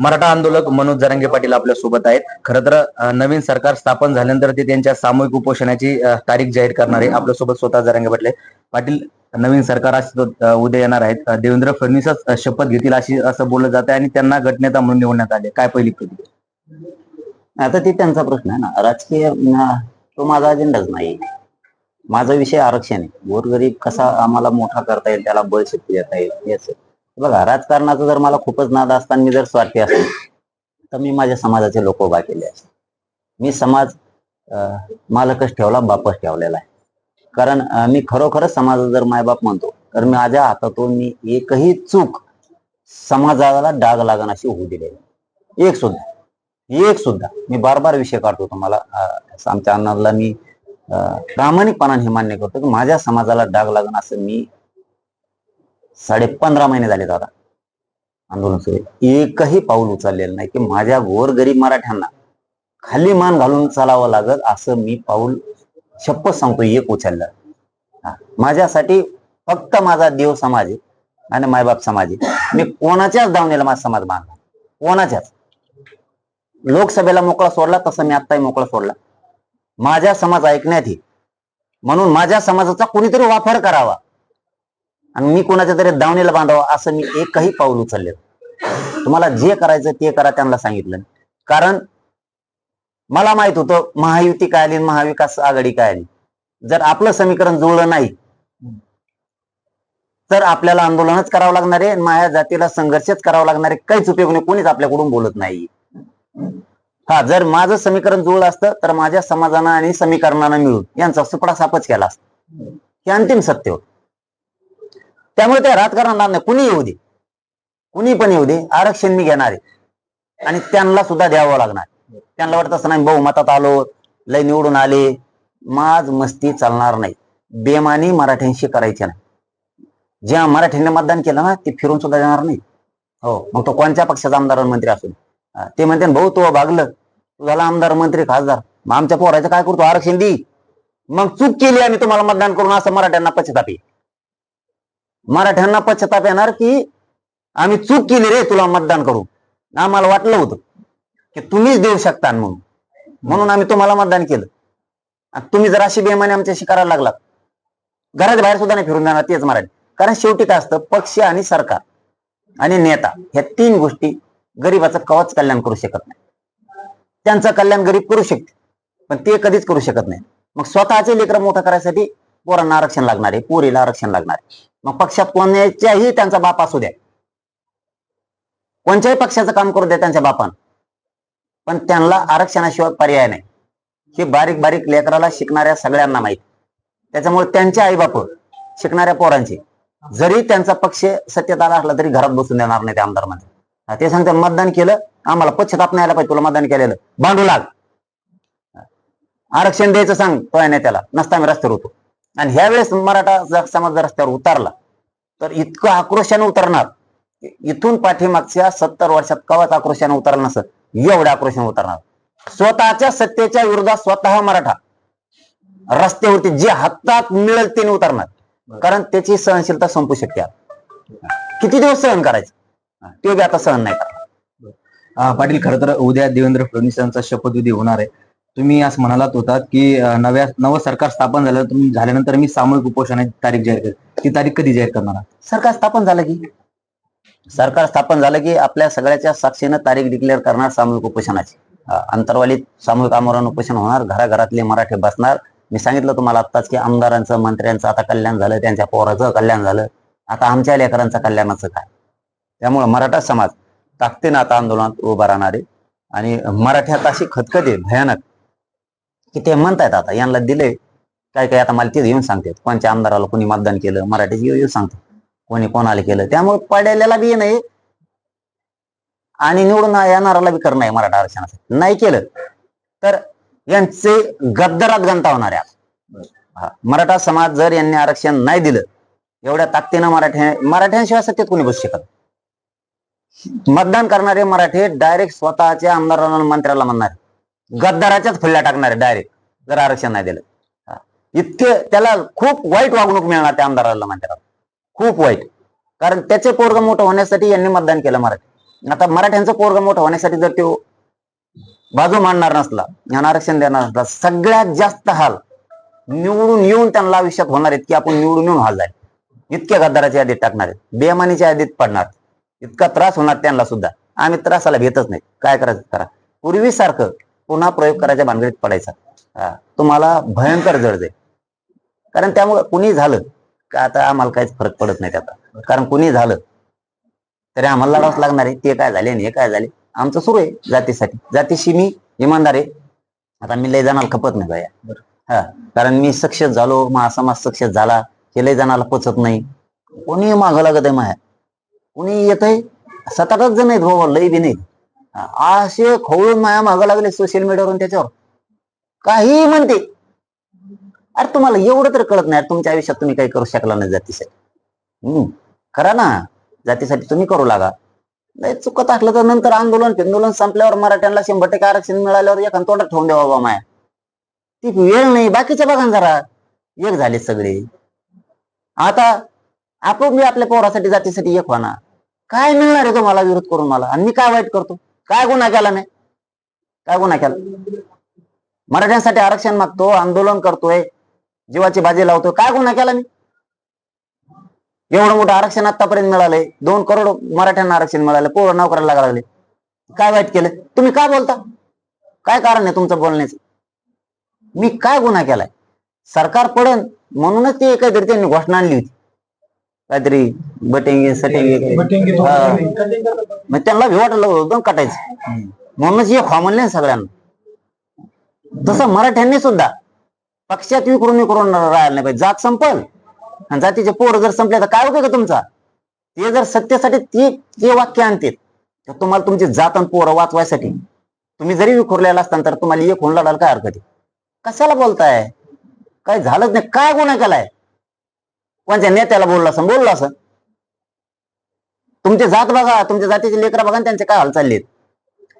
मराठा आंदोलक मनोज जरांगे पाटील आपल्यासोबत आहेत. खरं तर नवीन सरकार स्थापन झाल्यानंतर ते त्यांच्या सामूहिक उपोषणाची तारीख जाहीर करणार आहे आपल्यासोबत स्वतः जरांगे पाटील पाटील नवीन सरकार उद्या येणार आहेत. देवेंद्र फडणवीसच शपथ घेतील अशी असं बोललं जात आहे आणि त्यांना गटनेता म्हणून निवडण्यात आले. काय पहिली प्रतिक्रिया? आता ते त्यांचा प्रश्न आहे ना. राजकीय तो माझा अजेंडाच नाही. माझा विषय आरक्षण आहे. गोरगरीब कसा आम्हाला मोठा करता येईल त्याला बळ शक्ती देता येईल याच बघा राजकारणाचा जर मला खूपच नाद असताना मी जर स्वार्थी असेल तर मी माझ्या समाजाचे लोक उभा केले असते मी समाज मालकच ठेवला बापच ठेवलेला आहे. कारण मी खरोखरच समाज जर मायबाप म्हणतो तर मी माझ्या हातातून मी एकही चूक समाजाला डाग लागण अशी होऊ दिलेली एक सुद्धा एक सुद्धा. मी बार बार विषय काढतो तुम्हाला आमच्या अन्नाला मी प्रामाणिकपणाने हे मान्य करतो की माझ्या समाजाला डाग लागण असं मी साडे पंधरा महिने झाले दादा आंदोलन सुरू. एकही पाऊल उचललेलं नाही की माझ्या गोरगरीब मराठ्यांना खाली मान घालून चालावं लागत असं मी पाऊल शपथ सांगतो एक उचललं. हा. माझ्यासाठी फक्त माझा देव समाज आहे आणि मायबाप समाज आहे. मी कोणाच्याच दावणीला माझा समाज मानला कोणाच्याच. लोकसभेला मोकळा सोडला तसं मी आत्ताही मोकळा सोडला. माझ्या समाज ऐकण्यात येईल. म्हणून माझ्या समाजाचा कुणीतरी वापर करावा. आणि मी कोणाच्या तरी दावणीला बांधावं असं मी एकही पाऊल उचलले तुम्हाला जे करायचं ते करा त्यांना सांगितलं कारण मला माहीत होतं महायुती काय आली महाविकास आघाडी काय आली. जर आपलं समीकरण जुळलं नाही तर आपल्याला आंदोलनच करावं लागणार आहे माया माझ्या जातीला संघर्षच करावा लागणार आहे. काहीच उपयोग नाही कोणीच आपल्याकडून बोलत नाही. हा जर माझं समीकरण जुळलं असतं तर माझ्या समाजानं आणि समीकरणानं मिळून यांचा सुपडा सापच केला असता. हे अंतिम सत्य होत. त्यामुळे ते राजकारणात नाही कुणी येऊ दे? कुणी पण येऊ दे? आरक्षण मी घेणार आहे. आणि त्यांना सुद्धा द्यावं लागणार. त्यांना वाटत असं नाही बहुमतात आलो लय निवडून आले. माज मस्ती चालणार नाही. बेमानी मराठ्यांशी करायचे नाही. ज्या मराठ्यांनी मतदान केलं ना ते फिरून सुद्धा जाणार नाही. हो मग तो कोणत्या पक्षाचा आमदार मंत्री असून? ते म्हणते ना, भाऊ तू भागलं. तू झाला आमदार मंत्री खासदार. मग आमच्या पोराचं काय करतो? आरक्षण दे. मग चूक केली आम्ही तुम्हाला मतदान करून असं मराठ्यांना पश्चाताप मराठ्यांना पश्चाताप येणार की आम्ही चूक केली रे तुला मतदान करू आम्हाला वाटलं होतं की तुम्हीच देऊ शकता म्हणून. म्हणून आम्ही तुम्हाला मतदान केलं. आणि तुम्ही जर अशी बेमाने आमच्याशी करायला लागलात घराच्या बाहेर सुद्धा नाही फिरून जाणार तेच मराठी. कारण शेवटी काय असतं पक्ष आणि सरकार आणि नेता ह्या तीन गोष्टी गरीबाचं कवच कल्याण करू शकत नाही. त्यांचं कल्याण गरीब करू शकते पण ते कधीच करू शकत नाही. मग स्वतःचे लेकर मोठं करायसाठी पोरांना आरक्षण लागणार आहे पोरीला आरक्षण लागणार आहे. मग पक्षात कोणाच्याही त्यांचा बाप असू द्या. कोणत्याही पक्षाचं काम करू द्या त्यांच्या बापान. पण त्यांना आरक्षणाशिवाय पर्याय नाही. हे बारीक बारीक लेकराला शिकणाऱ्या सगळ्यांना माहीत. त्याच्यामुळे त्यांचे आई बाप शिकणाऱ्या पोरांचे. जरी त्यांचा पक्ष सत्तेत आला असला तरी घरात बसून देणार नाही ते आमदारमध्ये ते सांगतात मतदान केलं आम्हाला पश्चाताप नाही आला पाहिजे तुला मतदान केलेलं. भांडू लाग. आरक्षण द्यायचं सांग तो आहे त्याला नसता आम्ही रस्त्यावर होतो आणि ह्यावेळेस मराठा समाज जर रस्त्यावर उतरला तर इतकं आक्रोशाने उतरणार. इथून पाठीमागच्या सत्तर वर्षात कवाच आक्रोशाने उतरलं नसत एवढ्या आक्रोशाने उतरणार. स्वतःच्या सत्तेच्या विरोधात स्वतः मराठा रस्त्यावरती जे हातात मिळेल त्याने उतरणार. कारण त्याची सहनशीलता संपू शकते किती दिवस सहन करायचं? ते बी आता सहन नाही करणार. पाटील खर तर उद्या देवेंद्र फडणवीस यांचा शपथविधी होणार आहे. तुम्ही असं म्हणालात होतात की अ, नव्या नवं सरकार स्थापन झालं तुम्ही झाल्यानंतर मी सामूहिक उपोषणाची तारीख जाहीर करेल ती तारीख कधी जाहीर करणार आहात? सरकार स्थापन झालं की? सरकार स्थापन झालं की आपल्या सगळ्याच्या साक्षीनं तारीख डिक्लेअर करणार सामूहिक उपोषणाची. अं, अंतर्वालीत सामूहिक आमरण उपोषण होणार घराघरातले मराठे बसणार. मी सांगितलं तुम्हाला आत्ताच की आमदारांचं मंत्र्यांचं आता कल्याण झालं त्यांच्या पोराचं कल्याण झालं. आता आमच्या लेकरांचं कल्याणाचं काय? त्यामुळे मराठा समाज ताकदीनं आता आंदोलनात उभा राहणार आहे. आणि मराठ्यात अशी खतखत आहे भयानक की ते म्हणतायत आता यांना दिले काय काय आता मला तिथे येऊन सांगतात. कोणत्या आमदाराला कोणी मतदान केलं मराठीची येऊन सांगतात. कोणी कोणाला केलं. त्यामुळे पडलेला बी नाही आणि निवडून येणाराला बी कर नाही मराठा आरक्षणासाठी. नाही केलं तर यांचे गद्दारात गणता होणार आहे मराठा समाज जर यांनी आरक्षण नाही दिलं एवढ्या ताकदीनं मराठ्या मराठ्यांशिवाय सत्तेत कोणी बसू शकत मतदान करणारे मराठे डायरेक्ट स्वतःच्या आमदारांना मंत्र्याला म्हणणार गद्दाराच्याच फुल्या टाकणार डायरेक्ट जर आरक्षण नाही दिलं. इतके त्याला खूप वाईट वागणूक मिळणार त्या आमदाराला मंत्र्याला खूप वाईट. कारण त्याचे पोरग मोठं होण्यासाठी यांनी मतदान केलं मराठी. आता मराठ्यांचं पोरग मोठं होण्यासाठी जर तो बाजू मांडणार नसला यांना आरक्षण देणार नसला सगळ्यात जास्त हाल निवडून येऊन त्यांना आयुष्यात होणार आहेत की आपण निवडून येऊन हाल जाईल इतक्या गद्दाराच्या यादीत टाकणार आहेत. बेमानीच्या यादीत पडणार इतका त्रास होणार त्यांना सुद्धा. आम्ही त्रासाला घेतच नाही. काय करायचं? करा. पूर्वीसारखं पुन्हा प्रयोग करायच्या भानगडीत पडायचा. हा, तुम्हाला भयंकर जड जाईल. कारण त्यामुळे कुणी झालं का आता आम्हाला काहीच फरक पडत नाही त्याचा. कारण कुणी झालं तरी आम्हाला लढावंच लागणार आहे. ते काय झाले आणि हे काय झाले? आमचं सुरू आहे जातीसाठी. जातीशी मी इमानदार आहे. आता मी लय जणाला खपत नाही बाया. हा कारण मी सक्सेस झालो महासमाज सक्सेस झाला हे लय जणाला पचत नाही. कोणी मागं लागत आहे माया? कोणी येत आहे सात आठच जण आहेत बाबा लय बी नाही असे खवळून माया मागं लागले सोशल मीडियावरून त्याच्यावर. काही म्हणते. अरे तुम्हाला एवढं तर कळत नाही. तुमच्या आयुष्यात तुम्ही काही करू शकला नाही जातीसाठी. हम्म. करा ना. जातीसाठी तुम्ही करू लागा. नाही चुकत असलं तर नंतर आंदोलन आंदोलन संपल्यावर मराठ्यांना शंभर टक्के आरक्षण मिळाल्यावर एखाद तोंडात ठेवून द्यावा बाबा माया. ती वेळ नाही. बाकीच्या बघा जरा. एक झाले सगळे. आता आपण मी आपल्या पोरासाठी जातीसाठी एक होणार काय मिळणार आहे तुम्हाला विरोध करून मला? आणि मी काय वाईट करतो? काय गुन्हा केला नाही काय गुन्हा केला? मराठ्यांसाठी आरक्षण मागतो आंदोलन करतोय जीवाची बाजी लावतोय. काय गुन्हा केला मी? एवढं मोठं आरक्षण आतापर्यंत मिळालंय. दोन करोड मराठ्यांना आरक्षण मिळालं पोरं नोकऱ्याला लागले. काय वाईट केलं? तुम्ही काय बोलता? काय कारण आहे तुमचं बोलण्याचं? मी काय गुन्हा केलाय? सरकार पडन म्हणूनच ते काहीतरी त्यांनी घोषणा आणली होती. काहीतरी बटिंग सटिंग हा. मग त्यांना भी वाटलं होतं कटायचं. म्हणूनच एक म्हणले ना सगळ्यांना. तसं मराठ्यांनी सुद्धा पक्षात विकरून विकरून राहायला नाही पाहिजे. जात संपल आणि जातीचे पोर जर संपले तर काय उपयोग आहे तुमचा? ते जर सत्तेसाठी ते जे वाक्य आणते तर तुम्हाला तुमची जात आणि पोरं वाचवायसाठी. तुम्ही जरी विखुरलेला असताना तर तुम्हाला एक होऊन लढायला काय हरकत आहे? कशाला बोलताय? काय झालंच नाही. काय गुन्हा केलाय? कोणत्या नेत्याला बोलला असं? बोलला असं. तुमची जात बघा तुमच्या जातीचे लेकरा बघा त्यांचे काय हाल चालले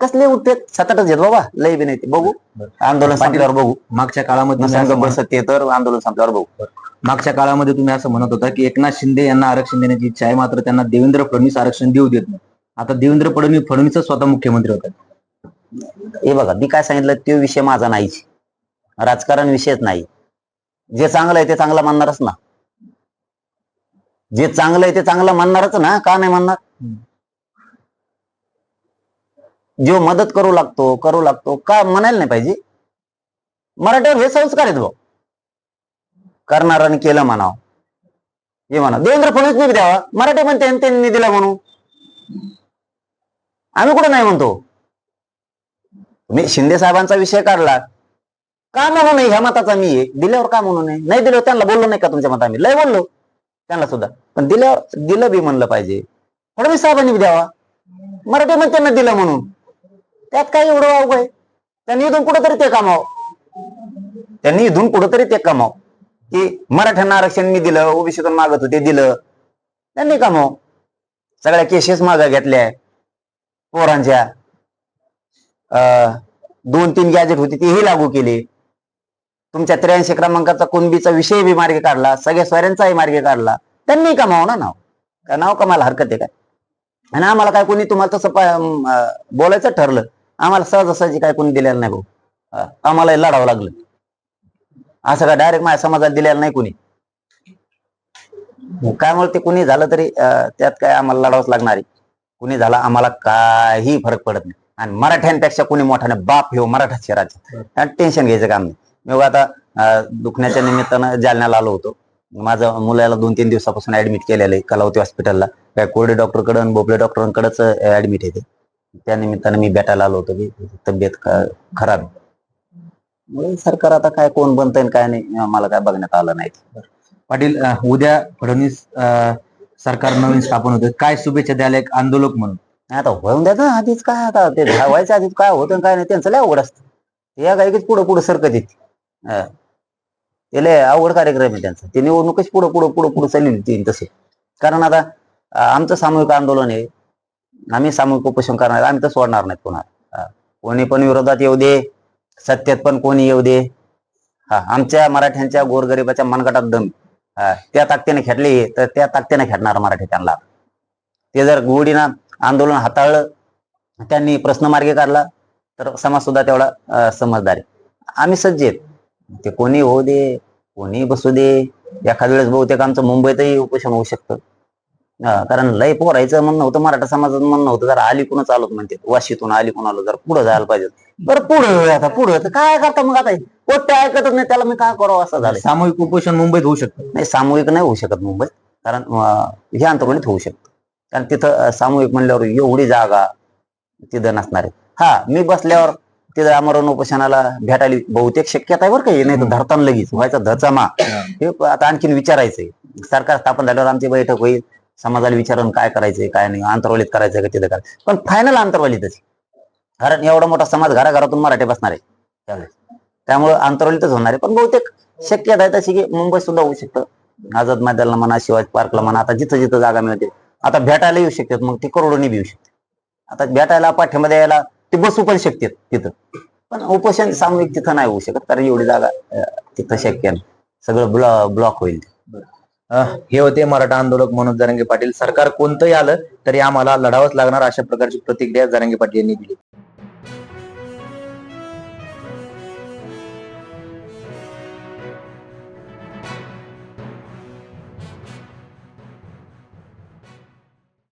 कसले उठते? सततच येत बाबा लय बी नाही ते. बघू. आंदोलन संपल्यावर बघू. मागच्या काळामध्ये बसत तर आंदोलन संपल्यावर बघू. मागच्या काळामध्ये तुम्ही असं म्हणत होता की एकनाथ शिंदे यांना आरक्षण देण्याची इच्छा आहे मात्र त्यांना देवेंद्र फडणवीस आरक्षण देऊ देत नाही. आता देवेंद्र फडणवीस फडणवीस स्वतः मुख्यमंत्री होतात. हे बघा मी काय सांगितलं तो विषय माझा नाहीच. राजकारण विषयच नाही. जे चांगलं आहे ते चांगलं मानणारच ना. जे चांगलं आहे ते चांगलं मानणारच ना का नाही मानणार जो मदत करू लागतो करू लागतो का म्हणायला नाही पाहिजे? मराठीवर हे संस्कार आहेत भाऊ. करणाराने केलं म्हणावं. हे म्हणा. देवेंद्र फडणवीस द्यावा. मराठी म्हणते आणि त्यांनी दिला म्हणून. आम्ही कुठं नाही म्हणतो? मी शिंदे साहेबांचा विषय काढला. का म्हणू नये ह्या मताचा मी दिल्यावर का म्हणू नये नाही दिल्यावर त्यांना बोललो नाही का तुमच्या मता मी लय बोललो. त्यांना सुद्धा. पण दिलं दिलं बी म्हणलं पाहिजे. फडणवीस साहेबांनी बी द्यावा. मराठी मग त्यांना दिलं म्हणून. त्यात काय एवढं वावग आहे? त्यांनी इथून कुठंतरी ते कमाव. त्यांनी इथून कुठंतरी ते कमाव. की मराठ्यांना आरक्षण मी दिलं ओबीसीतून मागत होते दिलं. त्यांनी कमाव. सगळ्या केसेस मागा घेतल्या. पोरांच्या अं, दोन तीन गॅजेट होती तेही लागू केले. तुमच्या त्र्याऐंशी क्रमांकाचा कुणबीचा विषय बी मार्गे काढला सगळ्या स्वाऱ्यांचाही मार्गे काढला. त्यांनी कमाव ना नाव. का नाव कमायला हरकत आहे काय? आणि आम्हाला काय कोणी तुम्हाला तसं बोलायचं ठरलं. आम्हाला सहजासहजी काय कोणी दिलेलं नाही भाऊ. आम्हाला लढावं लागलं. असं काय डायरेक्ट माझ्या समाजाला दिलेलं नाही कोणी. काय ते कुणी झालं तरी त्यात काय आम्हाला लढावंच लागणार आहे. कुणी झाला आम्हाला काही फरक पडत नाही. आणि मराठ्यांपेक्षा कुणी मोठ्याने बाप हे हो मराठाचे राज्य टेन्शन घ्यायचं काम नाही. मी आता दुखण्याच्या निमित्तानं जालन्याला आलो होतो. माझं मुलाला दोन तीन दिवसापासून ऍडमिट केलेलं आहे कलावती हॉस्पिटलला काय कोरडे डॉक्टरकडे आणि बोपडे डॉक्टरांकडेच ऍडमिट आहे ते. त्या निमित्तानं मी भेटायला आलो होतो. की तब्येत खराब सरकार आता काय कोण बनतंय काय नाही मला काय बघण्यात आलं नाही. पाटील उद्या फडणवीस सरकार नवीन स्थापन होते. काय शुभेच्छा द्यायला एक आंदोलक म्हणून? नाही आता होऊन द्या ना आधीच काय आता ते धावायच्या आधीच काय होतं काय नाही त्यांचं लय अवघड असतं. ते या गायकीच पुढं पुढं सरकत येते हा. ते लय अवघड कार्यक्रम आहे त्यांचा. ते निवडणूकच पुढं पुढं पुढं पुढं चालली होती तसे कारण आता आमचं सामूहिक आंदोलन आहे. आम्ही सामूहिक उपोषण करणार आम्ही तर सोडणार नाही कोणाला कोणी पण विरोधात येऊ दे सत्तेत पण कोणी येऊ दे. हा आमच्या मराठ्यांच्या गोरगरिबाच्या मनगटात दम. त्या ताकदीने खेटले तर त्या ताकदीने खेळणार मराठी त्यांना. ते जर गोडीना आंदोलन हाताळलं त्यांनी प्रश्न मार्गी काढला तर समाज सुद्धा तेवढा समजदार आहे. आम्ही सज्ज आहेत. ते कोणी होऊ दे कोणी बसू दे. एखाद्या वेळेस बहुतेक आमचं मुंबईतही उपोषण होऊ शकतं. कारण लय पोरायचं म्हणणं होतं मराठा समाजाचं म्हणणं होतं जरा आली कुणच आलोत म्हणते. वाशीतून आली कुण आलो जर पुढे जायला पाहिजे बरं पुढे आता पुढे. तर काय करता मग आता कोणतं ऐकतच नाही त्याला मी काय करावं असं झालं सामूहिक उपोषण मुंबईत होऊ शकतं. नाही सामूहिक नाही होऊ शकत मुंबईत कारण हे आंतरवलीत होऊ शकतं. कारण तिथं सामूहिक म्हणल्यावर एवढी जागा तिथं नसणार आहे. हा मी बसल्यावर तिथं आमरण उपोषणाला भेटायला बहुतेक शक्यता आहे बरं का हे नाही तर धरताना लगेच. व्हायचा धचामा. हे आता आणखीन विचारायचंय. सरकार स्थापन झाल्यावर आमची बैठक होईल. समाजाला विचारून काय करायचंय काय नाही. आंतरवालीत करायचं का तिथं करायचं पण फायनल आंतरवालीतच कारण एवढा मोठा समाज घराघरातून मराठी बसणार आहे. त्यावेळेस. त्यामुळे आंतरवालीतच होणार आहे. पण बहुतेक शक्यता आहे तशी की मुंबई सुद्धा होऊ शकतं. आझाद मैदानला म्हणा शिवाजी पार्कला म्हणा आता जिथं जिथं जागा मिळते. आता भेटायला येऊ शकतात. मग ते करोडोनी बी येऊ शकते आता भेटायला पाठ्यामध्ये यायला ते बसू पण शकते तिथं. पण उपोषण सामूहिक तिथं नाही होऊ शकत कारण एवढी जागा तिथं शक्य नाही. सगळं ब्लॉ ब्लॉक होईल हे होते मराठा आंदोलक मनोज जरांगे पाटील. सरकार कोणतंही आलं तरी आम्हाला लढावंच लागणार अशा प्रकारची प्रतिक्रिया जरांगे पाटील यांनी दिली.